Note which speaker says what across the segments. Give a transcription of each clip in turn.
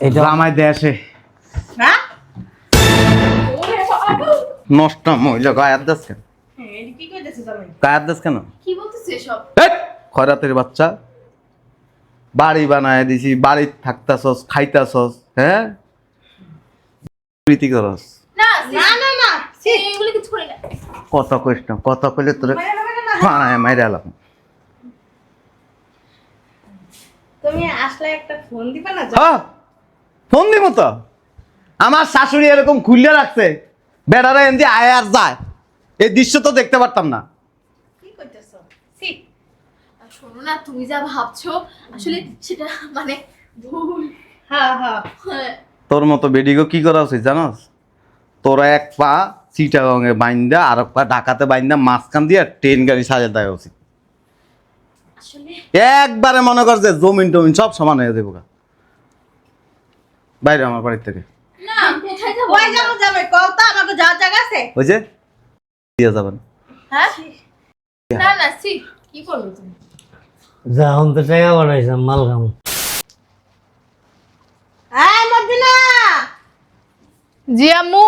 Speaker 1: এটা
Speaker 2: দেশে
Speaker 3: হ্যাঁ?
Speaker 2: নষ্ট মহিলা গায়ের দাস কেন?
Speaker 3: এটা কি কইতেছে
Speaker 2: দাস কেন?
Speaker 4: কি বলতেছে সব
Speaker 2: খয়রাতের বাচ্চা। বাড়ি বানায় দিছি বাড়ি থাকতাছস খাইতাছস হ্যাঁ? প্রীতি করস।
Speaker 4: না
Speaker 3: না না না
Speaker 4: সে এগুলো কিছু করে না।
Speaker 2: কত কইস না কত কইলে তোরে
Speaker 3: মাইরা তুমি আসলে একটা ফোন দিবে না
Speaker 2: হ্যাঁ। ফোন দিব তো। আমার শাশুড়ি এরকম খুললে রাখছে বেড়ারা এমনি আয় আর যায়। এই দৃশ্য তো দেখতে পারতাম না।
Speaker 3: কি কইতেছো? সি
Speaker 4: শোনো না তুমি যা ভাবছ আসলে সেটা মানে ভুল।
Speaker 3: হ্যাঁ হ্যাঁ
Speaker 4: হ্যাঁ।
Speaker 2: তোর মতো বেডিগো কি করা উচিত জানোস? তোরা এক পা চিটাগংয়ে বাইন্দা আর এক পা ঢাকাতে বাইন্দা মাঝখান দিয়ে ট্রেন গাড়ি সাজা দেওয়া উচিত। একবারে মনে কর যে জমিন টমিন সব সমান হয়ে যাব। বাইরে আমার বাড়ির থেকে।
Speaker 4: না কোথায় যাব
Speaker 3: ওই যাব যাবে। কও তো আমাকে যাওয়ার জায়গা আছে?
Speaker 2: ওই যে দিয়ে যাবেন।
Speaker 4: হ্যাঁ? না না সি কি করবে তুমি?
Speaker 1: যা এখন তো টাকা বানাইছিলাম মাল খাম।
Speaker 3: এই মদিনা
Speaker 4: জি আম্মু।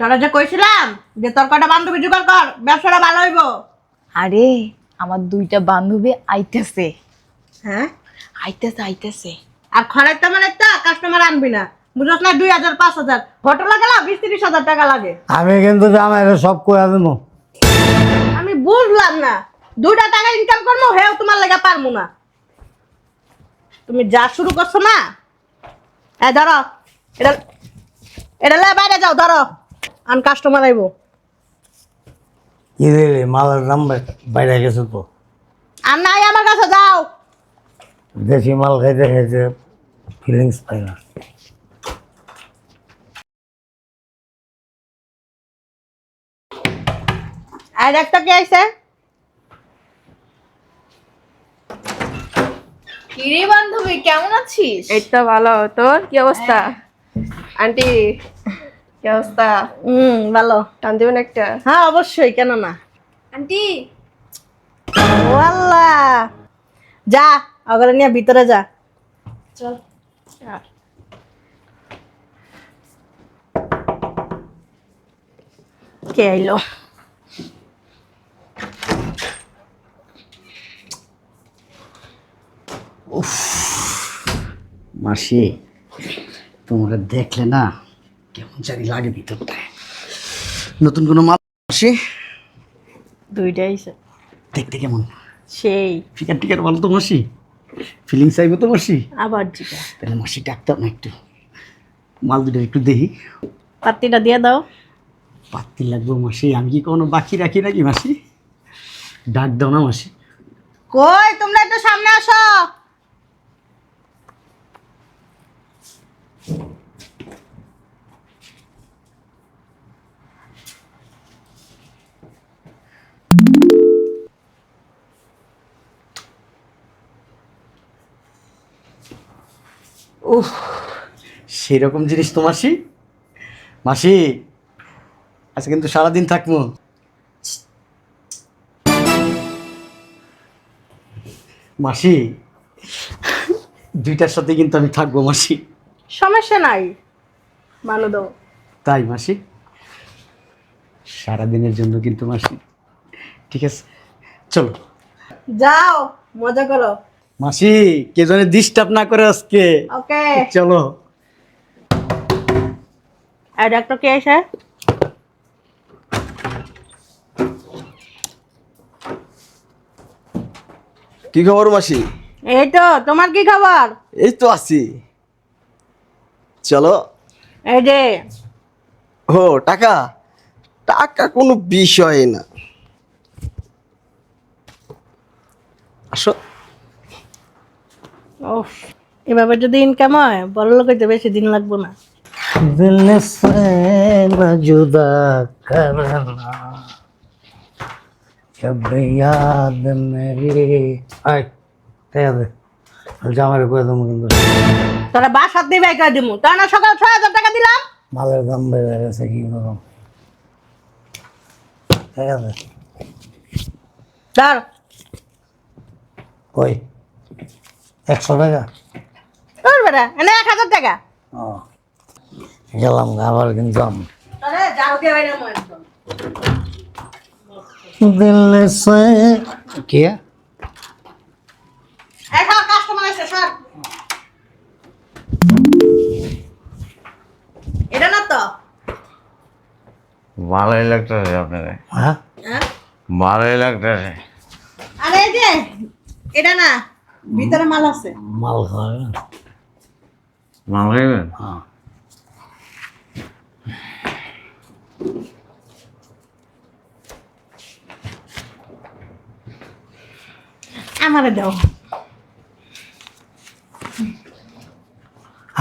Speaker 3: তোরা যে কইছিলাম যে তোর কটা বান্ধবী জোগাড় কর ব্যবসাটা ভালো হইব।
Speaker 5: আরে আমার দুইটা বান্ধবী আইতেছে।
Speaker 3: হ্যাঁ?
Speaker 5: আইতেছে আইতেছে।
Speaker 3: আর খরাই তো মানে তো কাস্টমার আনবি না। বুঝছ না দুই হাজার পাঁচ হাজার। হোটেলে গেলে বিশ তিরিশ হাজার টাকা লাগে।
Speaker 1: আমি কিন্তু জামাই সব করে দেবো
Speaker 3: আমি বুঝলাম না। দুইটা টাকা ইনকাম করব হেও তোমার লেগে পারব না। তুমি যা শুরু করছ না? হ্যাঁ ধরো। এটা এটা লে বাইরে যাও ধরো। আন কাস্টমার আইব।
Speaker 1: মালের বাই- বাইরে গেছে তো।
Speaker 3: আর নাই আমার কাছে যাও।
Speaker 1: দেশি মাল খাইতে খাইতে ফিলিংস পাই না।
Speaker 3: আর একটা কে আইছে?
Speaker 4: কিরে বান্ধবী কেমন আছিস?
Speaker 6: এই তো ভালো। তোর কি অবস্থা? আন্টি কি অবস্থা?
Speaker 3: হুম ভালো।
Speaker 6: টান দেবেন একটা?
Speaker 3: হ্যাঁ অবশ্যই কেন না?
Speaker 4: আন্টি।
Speaker 3: ও আল্লাহ। যা। ওগুলো নিয়ে ভিতরে যা।
Speaker 4: চল।
Speaker 3: কে আইলো?
Speaker 7: মাসি তোমরা দেখলে না কেমন জানি লাগে ভিতরটা। নতুন কোনো মাল মাসি?
Speaker 3: দুইটাই
Speaker 7: দেখতে কেমন?
Speaker 3: সেই।
Speaker 7: ফিকার টিকার বলো তো মাসি। ফিলিংস চাইব তো মাসি।
Speaker 3: আবার জিগা
Speaker 7: তাহলে মাসি ডাকতাম না একটু? মাল দুটো একটু দেখি
Speaker 3: পাত্তিটা দিয়ে দাও।
Speaker 7: পাত্তি লাগবো মাসি আমি কি কোনো বাকি রাখি নাকি মাসি? ডাক দাও না মাসি।
Speaker 3: কই তোমরা একটু সামনে আসো।
Speaker 7: উহ সেরকম জিনিস তো মাসি। মাসি আচ্ছা কিন্তু সারাদিন থাকব। মাসি দুইটার সাথে কিন্তু আমি থাকব মাসি।
Speaker 3: সমস্যা নাই ভালো দাও।
Speaker 7: তাই মাসি? সারাদিনের জন্য কিন্তু মাসি। ঠিক আছে চলো।
Speaker 3: যাও মজা করো।
Speaker 7: মাসি কে যেন ডিস্টার্ব না করে আজকে।
Speaker 3: ওকে।
Speaker 7: চলো।
Speaker 3: আর ডাক্তার কে এসে?
Speaker 8: কি খবর মাসি?
Speaker 3: এই তো তোমার কি খবর?
Speaker 8: এই তো আছি। চলো।
Speaker 3: এই যে
Speaker 8: ও টাকা? টাকা কোনো বিষয় না। আসো।
Speaker 3: ও এভাবে যদি ইনকাম হয় বড় লোক হইতে বেশি দিন লাগবো না
Speaker 1: दिल से न जुदा करना जब याद मेरी আয় টাকা দে জামাই করে দেবো কিন্তু
Speaker 3: তোরা বাসার দিবে একা দিমু তা না সকাল ছয় হাজার টাকা দিলাম
Speaker 1: মালের দাম বেড়ে গেছে কি করব টাকা দে
Speaker 3: ধর
Speaker 1: কই একশো টাকা?
Speaker 3: তোর বেটা এনে এক হাজার টাকা।
Speaker 1: ও গেলাম আবার কিন্তু
Speaker 3: আরে যাও কে বাইরে
Speaker 1: দিল সে কি?
Speaker 3: এখন কাস্টমার এসে স্যার এটা না তো?
Speaker 2: ভালোই লাগতেছে আপনার।
Speaker 1: হ্যাঁ?
Speaker 3: হ্যাঁ?
Speaker 2: ভালোই লাগতেছে।
Speaker 3: আরে এই যে এটা না। ভিতরে মাল আছে?
Speaker 1: মাল খাওয়াবে
Speaker 2: মাল খাইবেন
Speaker 1: হ্যাঁ।
Speaker 3: আমারে দাও।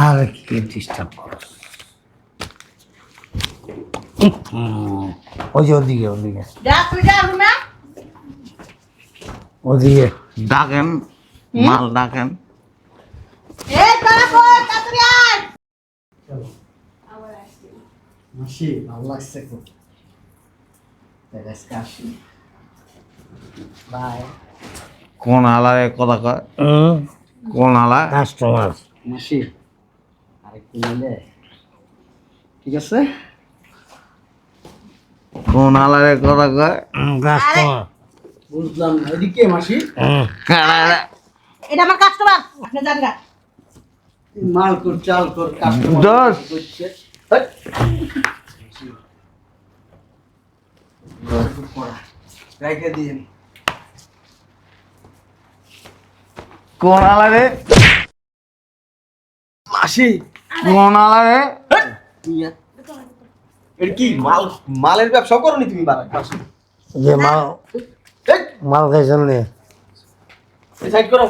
Speaker 1: আর কি ডিস্টার্ব করো। ওই যে ওদিকে ওদিকে। ওদিকে।
Speaker 2: ডাকেন। মাল ডাকেন
Speaker 7: মাসি ভালো লাগছে খুব। বাই।
Speaker 2: কোন আলারে কথা কয়? কোন আলা
Speaker 1: কাস্টমার।
Speaker 7: মাসি আরেকটু নিলে। ঠিক আছে?
Speaker 2: কোন আলারে কথা কয়?
Speaker 1: কাস্টমার।
Speaker 7: বুঝলাম এদিকে মাসি।
Speaker 2: কারা
Speaker 3: এটা আমার কাস্টমার আপনি যান গা।
Speaker 7: মাল কর চাল কর কাস্টমার। রেখে দিন।
Speaker 2: কোন আলারে
Speaker 8: মাসি।
Speaker 2: কোন আলারে।
Speaker 8: এটা কি মাল মালের ব্যবসা করনি তুমি
Speaker 1: যে মাল মাল খাইছেন নি?
Speaker 8: সাইড করো।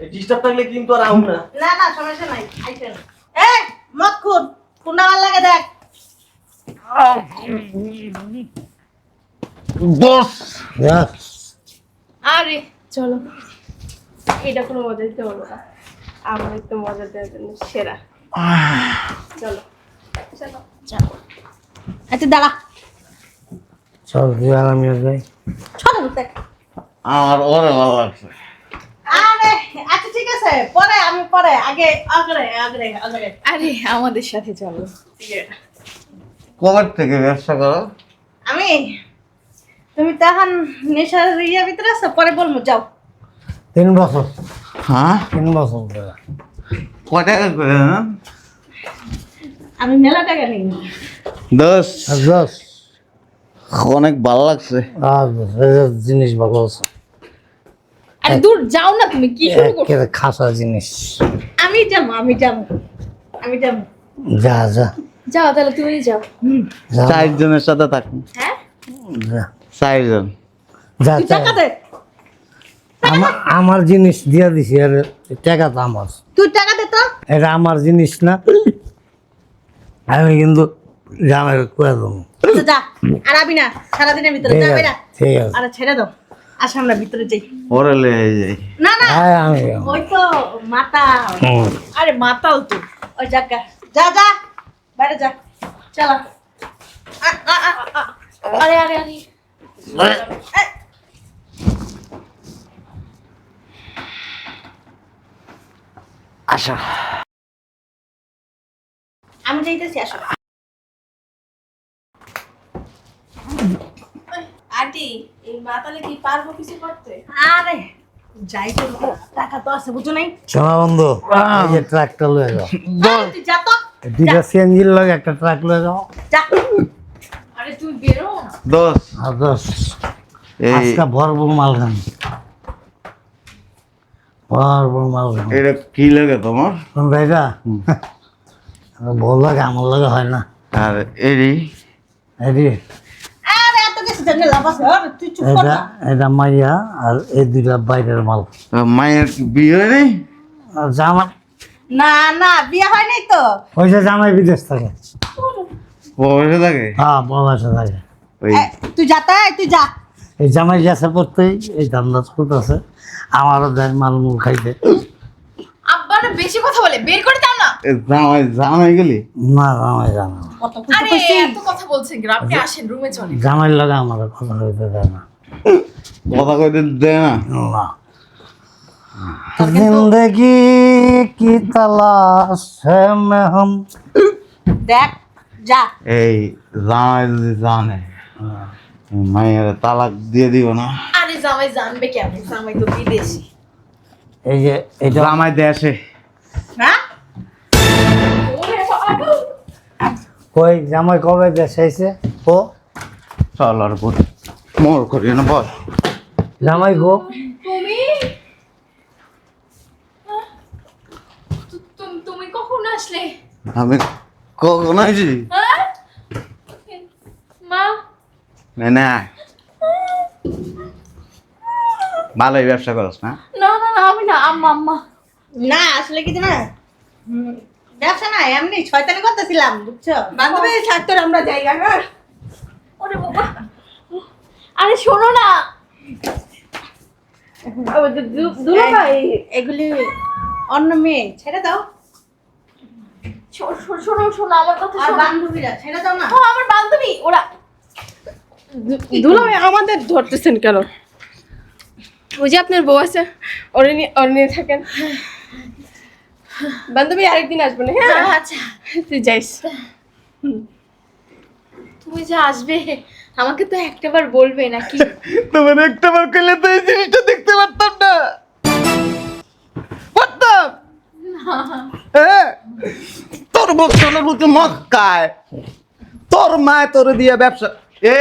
Speaker 8: এই ডিস্টার্ব থাকলে কিন্তু আর আহুম না।
Speaker 3: না না সমস্যা নাই আইছেন এই মত খুন কোনটা ভালো লাগে দেখ।
Speaker 2: বস।
Speaker 6: আরে চলো। এটা কোনো মজা দিতে পারব না। আমার একটু মজা দেওয়ার জন্য সেরা। চলো। চলো।
Speaker 3: আচ্ছা দাঁড়া।
Speaker 1: চল তুই আর যাই।
Speaker 2: আমার ওরে ভালো লাগছে।
Speaker 3: আরে আচ্ছা ঠিক আছে পরে আমি পরে আগে আগে আগে আগে।
Speaker 5: আরে আমাদের সাথে চলো।
Speaker 2: কবে থেকে ব্যবসা করো।
Speaker 3: আমি তুমি তো এখন নেশার ইয়ে ভিতরে আছো? পরে বলব যাও।
Speaker 1: তিন বছর।
Speaker 2: হ্যাঁ?
Speaker 1: তিন বছর ধরে।
Speaker 2: কয় টাকা করে
Speaker 3: আমি মেলা টাকা নিই।
Speaker 2: দশ।
Speaker 1: দশ।
Speaker 2: অনেক ভালো লাগছে।
Speaker 1: আর জিনিস ভালো আছে।
Speaker 5: আরে দূর যাও না তুমি কি শুরু করছ?
Speaker 1: খাসা জিনিস।
Speaker 3: আমি যাব আমি যাব আমি যাব।
Speaker 1: যা যা।
Speaker 5: যাও তাহলে তুমি যাও।
Speaker 2: চারজনের সাথে থাকুন
Speaker 3: হ্যাঁ?
Speaker 1: যা।
Speaker 2: চারজন।
Speaker 1: যা
Speaker 3: তুই
Speaker 1: চা।
Speaker 3: টাকা দে
Speaker 1: আমার আমার জিনিস দিয়া দিছি আর টাকা তো আমার।
Speaker 3: তুই টাকা দে তো।
Speaker 1: এটা আমার জিনিস না। আমি কিন্তু জামাই করে দেবো।
Speaker 3: আচ্ছা যা। আর আবি না সারাদিনের ভিতরে যাবে না
Speaker 1: ঠিক আছে।
Speaker 3: আরে ছেড়ে দাও। আসো আমরা ভিতরে যাই।
Speaker 2: ওরে লেগে যাই
Speaker 3: না না।
Speaker 1: আমি
Speaker 3: ওই তো মাতা আরে মাতাল তো। ওই জায়গা যা। যা বাইরে যা। চলো।
Speaker 5: আরে আরে আরে।
Speaker 1: আচ্ছা
Speaker 3: আমি যাইতেছি আসো।
Speaker 6: আন্টি এই মাতালে কি পারব কিছু করতে?
Speaker 3: আরে যাই তো। টাকা তো আছে বুঝো নাই?
Speaker 1: শোনা বন্ধু এই যে ট্রাকটা লয়ে যাও।
Speaker 3: তুই যা তো।
Speaker 1: দুইটা সিএনজির লগে একটা ট্রাক লয়ে যাও।
Speaker 3: যা।
Speaker 5: আরে বেরো
Speaker 1: আজকে
Speaker 2: এটা কি লাগে তোমার?
Speaker 1: এটা বল লাগে আমার লাগে হয় না।
Speaker 2: আর এরি
Speaker 1: এটি এটা মাইয়া আর এই দুইটা বাইরের মাল।
Speaker 2: মায়ের বিয়ে নাই
Speaker 1: জামা
Speaker 3: না না বিয়ে হয় নাই তো
Speaker 1: জামাই বিদেশ থাকে। হ্যাঁ থাকে।
Speaker 3: তুই যা তাই তুই যা।
Speaker 1: এই জামাই গেছে পড়তেই এই ধান্দা করতেছে। আমারও দেয় মালমূল খাইতে।
Speaker 5: আরও বেশি কথা বলে বের করে দাও না।
Speaker 2: জামাই জামাই গেলি?
Speaker 1: না
Speaker 5: আরে এত কথা বলছেন আসেন রুমে
Speaker 1: জামাই লাগা আমার কথা দেয় না।
Speaker 2: কথা কইতে দেয় না?
Speaker 1: না। জিন্দগি কি তালাশ হম
Speaker 3: দেখ যা।
Speaker 2: এই জামাই জানে মায়ের তালাক দিয়ে দিব না।
Speaker 5: আরে জামাই জানবে কেমন জামাই তো বিদেশি।
Speaker 1: এই যে
Speaker 2: জামাই দেশে।
Speaker 3: হ্যাঁ?
Speaker 1: কই জামাই কবে দেশে আইছে ও?
Speaker 2: চল আর বল। মোর করি না বল।
Speaker 1: জামাই গো।
Speaker 5: তুমি? তুমি কখন আসলে
Speaker 2: আমি কখন
Speaker 5: হ্যাঁ? মা
Speaker 2: না না ভালোই ব্যবসা করস না
Speaker 5: না না না আমি না আম্মা আম্মা
Speaker 3: না আসলে কি না। ব্যবসা না এমনি শয়তানি করতেছিলাম বুঝছ? বান্ধবী থাকতো আমরা জায়গা না
Speaker 5: ওরে বাবা। আরে শোনো না।
Speaker 3: দুলা ভাই। এগুলি অন্য মেয়ে ছেড়ে দাও।
Speaker 5: শোনো শোনো আমার কথা
Speaker 3: আর বান্ধবীরা ছেড়ে দাও না।
Speaker 5: ও আমার বান্ধবী ওরা।
Speaker 6: দুলা ভাই আমাদের ধরতেছেন কেন? ওই যে আপনার বউ আছে ওরে নিয়ে ওরে নিয়ে থাকেন। বান্ধবী আরেকদিন আসবে না হ্যাঁ?
Speaker 5: আচ্ছা।
Speaker 6: তুই যাইস।
Speaker 5: তুমি যে আসবে আমাকে তো একটাবার বলবে নাকি?
Speaker 2: তোমার একটা বার করলে তো এই জিনিসটা দেখতে পারতাম না। পারতাম হ্যাঁ? তোর বক্তব্যের মধ্যে মক্কায়। তোর মায় তোর দিয়ে ব্যবসা এ!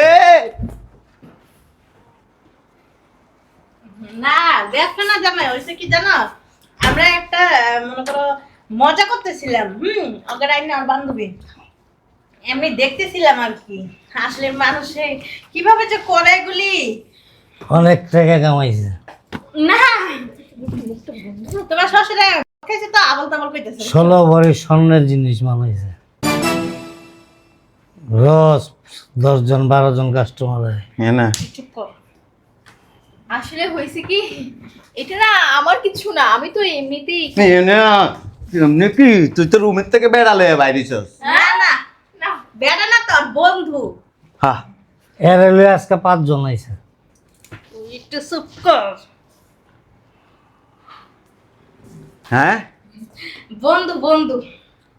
Speaker 3: না ব্যবসা না জামাই হয়েছে কি জানো? আমরা একটা মনে করো মজা করতেছিলাম হুম? ওকে আইনি আমার বান্ধবী। এমনি দেখতেছিলাম আর কি। আসলে মানুষে কীভাবে যে করে এগুলি?
Speaker 1: অনেক টাকা কামাইছে।
Speaker 3: না। তোমার শ্বশুরে খাইছে তো আবল তাবল কইতেছে।
Speaker 1: ষোলো ভরি স্বর্ণের জিনিস মানাইছে। রোজ দশজন বারো জন কাস্টমার
Speaker 2: হ্যাঁ না।
Speaker 3: চুপ কর।
Speaker 5: আসলে হয়েছে কি এটা না আমার কিছু না আমি তো এমনিতেই
Speaker 2: না, এমনি কি তুই তো রুমের থেকে বেড়ালে বাইরেছস।
Speaker 3: না না
Speaker 5: না
Speaker 3: বেটা না তোর বন্ধু।
Speaker 2: হ্যাঁ
Speaker 1: এর আজকে পাঁচজন আইছে।
Speaker 3: একটু চুপ কর।
Speaker 2: হ্যাঁ?
Speaker 3: বন্ধু বন্ধু।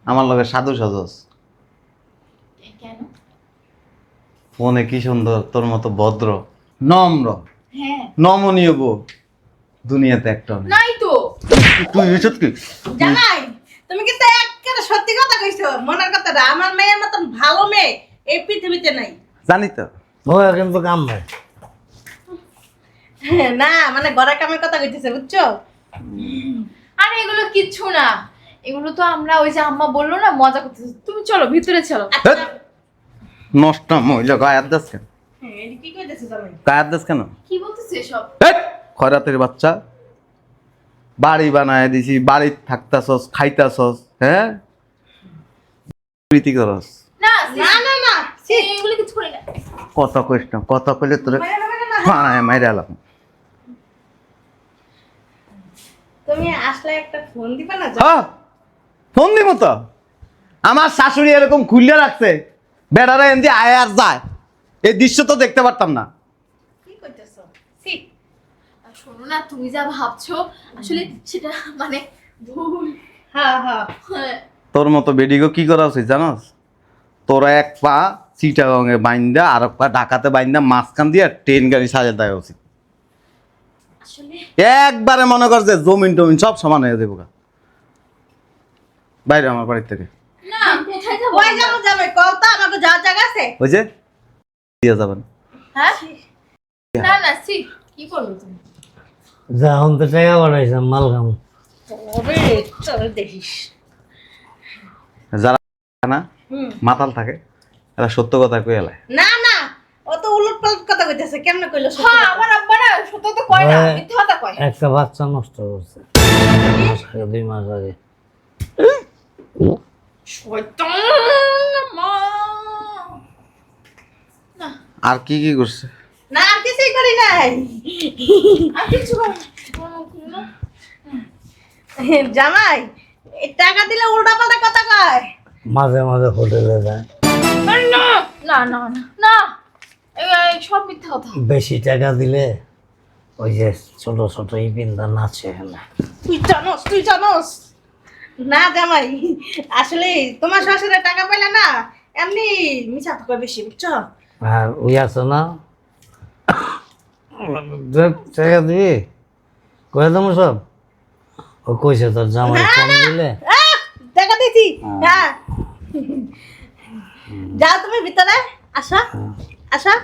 Speaker 2: আমার লগে সাধু সাজস
Speaker 5: কেন?
Speaker 2: মনে কি সুন্দর তোর মতো ভদ্র নম্র। নমনীয় বউ। দুনিয়াতে একটা নাই।
Speaker 5: তো।
Speaker 2: তুই এসব কি?
Speaker 3: জানাই তুমি কিন্তু একেবারে সত্যি কথা কইছো। মনের কথাটা আমার মেয়ের মতন ভালো মেয়ে এই পৃথিবীতে নাই।
Speaker 2: জানি তো।
Speaker 1: ও কিন্তু কাম নাই।
Speaker 3: না মানে গড়া কামের কথা কইতেছে বুঝছ?
Speaker 5: আরে এগুলো কিচ্ছু না। এগুলো তো আমরা ওই যে আম্মা বলল না মজা করতেছি। তুমি চলো ভিতরে চলো।
Speaker 3: আচ্ছা।
Speaker 2: নষ্ট মহিলা গায়ের দাস কেন দাস কেন?
Speaker 5: কি বলতেছে এসব?
Speaker 2: খয়রাতের বাচ্চা। বাড়ি বানায় দিছি বাড়ি থাকতাছস খাইতাছস হ্যাঁ? প্রীতি করস। কত কত কইলে তোরে। ফানায় মাইরে
Speaker 3: তুমি আসলে একটা ফোন দিবা না
Speaker 2: ফোন দিব তো। আমার শাশুড়ি এরকম খুললে রাখছে বেড়ারা এমনি আয় আর যায়। এই দৃশ্য তো দেখতে পারতাম না।
Speaker 3: কি কইতেছো? সি
Speaker 4: শোনো না তুমি যা ভাবছ আসলে সেটা মানে ভুল।
Speaker 3: হ্যাঁ হ্যাঁ।
Speaker 4: হ্যাঁ।
Speaker 2: তোর মতো বেডিগো কি করা উচিত জানোস? তোরা এক পা চিটাগংয়ে বাইন্দা আর এক পা ঢাকাতে বাইন্দা মাঝখান দিয়ে ট্রেন গাড়ি সাজা দেওয়া উচিত। একবারে মনে কর যে জমিন টমিন সব সমান হয়ে যাব। বাইরে আমার বাড়ির থেকে।
Speaker 4: না কোথায় যাব
Speaker 3: কই যাব যাবে কল তো আমাকে যাওয়ার জায়গা আছে?
Speaker 2: ওই যে দিয়ে যাবেন।
Speaker 5: হ্যাঁ? না না সি কি করল তুমি?
Speaker 1: যা তো টাকা বাড়াইছে মাল কাম
Speaker 3: ওরে চল দেখিস।
Speaker 2: যারা না মাতাল থাকে এরা সত্য কথা এলায়
Speaker 3: না না ও তো উলট পালট কথা কইতেছে কেমনে কইলো
Speaker 5: হ্যাঁ আমার আব্বা না সত্য তো কয় না। মিথ্যা কথা কয়।
Speaker 1: একটা বাচ্চা নষ্ট করছে। দুই মাস আগে।
Speaker 5: শয়তান মা।
Speaker 2: আর কি কি করছে?
Speaker 3: না আর কিছুই করি নাই।
Speaker 5: আর কিছু কর- না।
Speaker 3: জামাই এই টাকা দিলে উল্টা পাল্টা কথা কয়।
Speaker 1: মাঝে মাঝে হোটেলে যায়।
Speaker 5: না না না না। না সব মিথ্যা কথা।
Speaker 1: বেশি টাকা দিলে ওই যে ছোট ছোট এই বিন্দা নাচে এখানে
Speaker 3: তুই জানোস তুই জানোস। না জামাই আসলে তোমার শ্বশুরের টাকা পাইলে না এমনি মিছা থাকা বেশি বুঝছ?
Speaker 1: আর ওই আছে না? দেখ, টাকা দিবি কয়ে দেবো সব? ও কইছে তোর জামাই কম দিলে।
Speaker 3: টাকা দিছি। হ্যাঁ। যাও তুমি ভিতরে আসো। আসো।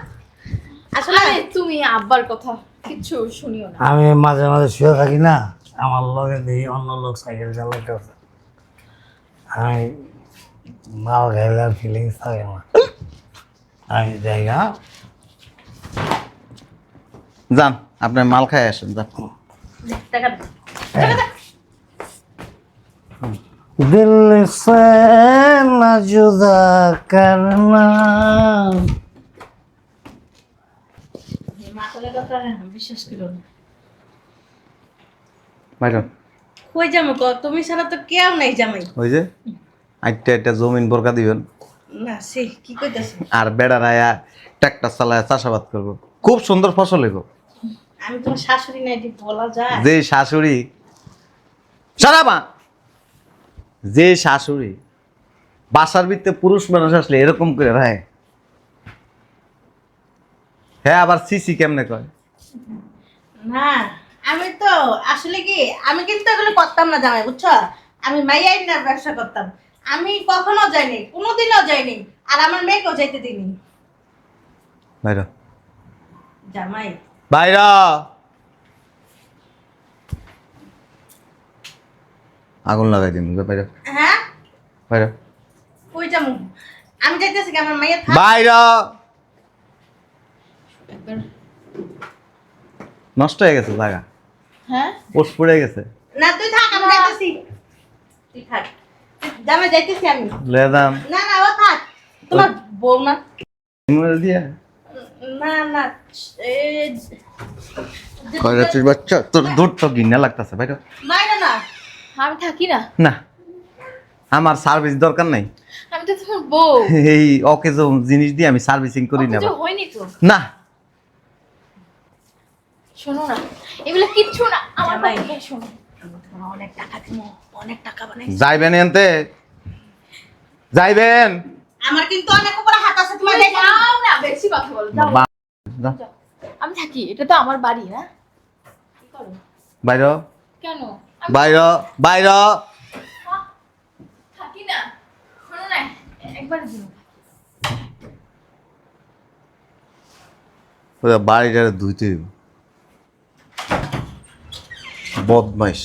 Speaker 3: আসলে
Speaker 5: আরে তুমি আব্বার কথা কিচ্ছু শুনিও না।
Speaker 1: আমি মাঝে মাঝে শুয়ে থাকি না আমার লগে দেখি অন্য লোক সাইকেল চালাইতেছে। আমি মাল খাইলে আর ফিলিংস থাকে না। আমি যাই হ্যাঁ
Speaker 2: যান আপনি মাল খাই আসেন যান
Speaker 3: টাকা দে।
Speaker 1: दिल से न जुदा करना
Speaker 3: মাতালের কথা বিশ্বাস করো না
Speaker 2: বাইরে
Speaker 3: কই যাবো ক তুমি ছাড়া তো কেউ নাই জামাই
Speaker 2: ওই যে আইটা একটা জমিন বরকা দিবেন
Speaker 3: না সে কি কইতাছ
Speaker 2: আর আয়া ট্রাক্টর চালায় চাষাবাদ করব। খুব সুন্দর ফসল হইব।
Speaker 3: আমি তোমার শাশুড়ি এটি বলা যায়।
Speaker 2: যে শাশুড়ি যে শাশুড়ি বাসার ভিতরে পুরুষ মানুষ আসলে এরকম করে রায়। হ্যাঁ আবার সিসি কেমনে কয়?
Speaker 3: না আমি তো আসলে কি আমি কিন্তু এগুলো করতাম না জামাই বুঝছ? আমি মাইয়াই না ব্যবসা করতাম। আমি কখনো যাইনি কোনোদিনও যাইনি আর আমার মেয়েকেও যাইতে দিইনি।
Speaker 2: বাইর।
Speaker 3: জামাই।
Speaker 2: বাইর! আগুন লাগাই দিন বাইর?
Speaker 3: হ্যাঁ?
Speaker 2: বাইর।
Speaker 3: কই যাব? আমি যাইতেছি কি আমার মাইয়া থাক?
Speaker 2: বাইর! নষ্ট হয়ে গেছে জায়গা
Speaker 5: হ্যাঁ?
Speaker 2: পোষ পড়ে গেছে।
Speaker 3: না তুই থাক আমি যাইতেছি। তুই থাক। জামাই যাইতেছি আমি।
Speaker 2: লেদাম
Speaker 3: না না ও থাক। তোমার বউ না?
Speaker 2: দিয়া?
Speaker 3: না না এ
Speaker 2: কয় রাত্রির বাচ্চা? তোর দূর তো ঘিন্না লাগতেছে বাইর
Speaker 3: বাইরে না।
Speaker 5: আমি থাকি না।
Speaker 2: না আমার সার্ভিস দরকার নাই।
Speaker 5: আমি তো তোমার বউ।
Speaker 2: এই অকেজ জিনিস দিয়ে আমি সার্ভিসিং করি না
Speaker 5: অথচ হয়নি তো?
Speaker 2: না।
Speaker 5: শোনো না এগুলো কিচ্ছু না। আমার শোনো।
Speaker 3: অনেক টাকা দিব। অনেক টাকা বানাই
Speaker 2: যাইবেন এনতে? যাইবেন?
Speaker 3: আমার কিন্তু অনেক উপরে হাত আছে
Speaker 5: তুমি যাও না বেশি কথা বলো যাও। আমি থাকি এটা তো আমার বাড়ি না। কি করো?
Speaker 2: বাইর
Speaker 5: কেন?
Speaker 2: বাইর বাইর
Speaker 5: থাকি না। শোনো না একবার
Speaker 2: বাড়িটা ধুইতে বদমাইশ।